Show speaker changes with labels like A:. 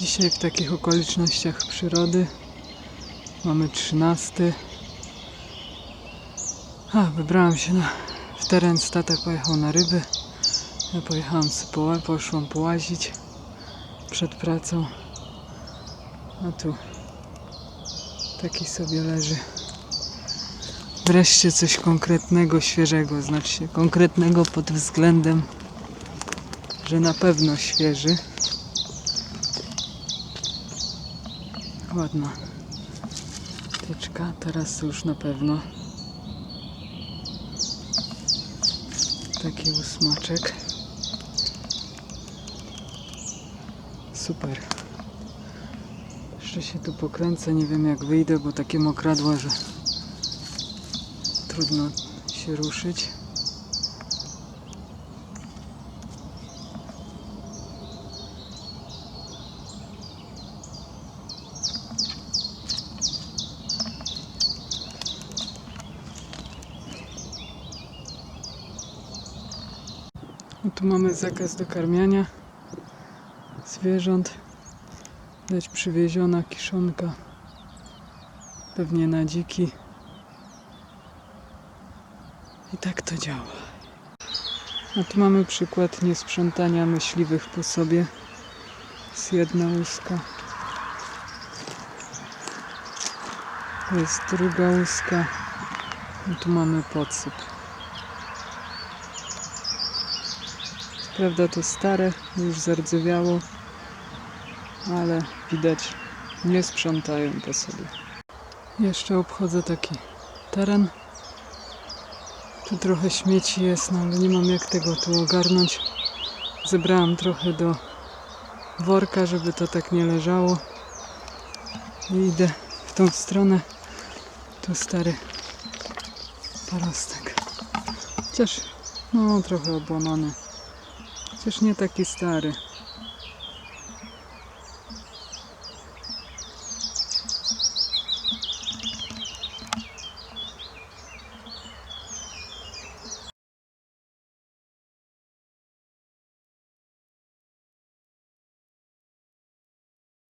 A: Dzisiaj w takich okolicznościach przyrody mamy 13. A, wybrałam się na, w teren, tata pojechał na ryby. Ja pojechałam poszłam połazić przed pracą. A tu taki sobie leży. Wreszcie coś konkretnego, świeżego, znaczy konkretnego pod względem, że na pewno świeży. Ładna tyczka, teraz już na pewno. Taki ósmaczek. Super. Jeszcze się tu pokręcę, nie wiem jak wyjdę, bo takie mokradła, że trudno się ruszyć. No tu mamy zakaz dokarmiania zwierząt. Dać przywieziona kiszonka. Pewnie na dziki. I tak to działa. A tu mamy przykład niesprzątania myśliwych po sobie. Jest jedna łuska. Jest druga łuska. I tu mamy podsyp. Prawda to stare, już zardzewiało, ale widać nie sprzątają po sobie. Jeszcze obchodzę taki teren. Tu trochę śmieci jest, no ale nie mam jak tego tu ogarnąć. Zebrałam trochę do worka, żeby to tak nie leżało. I idę w tą stronę. Tu stary parostek. Chociaż no trochę obłamany. Chociaż nie taki stary.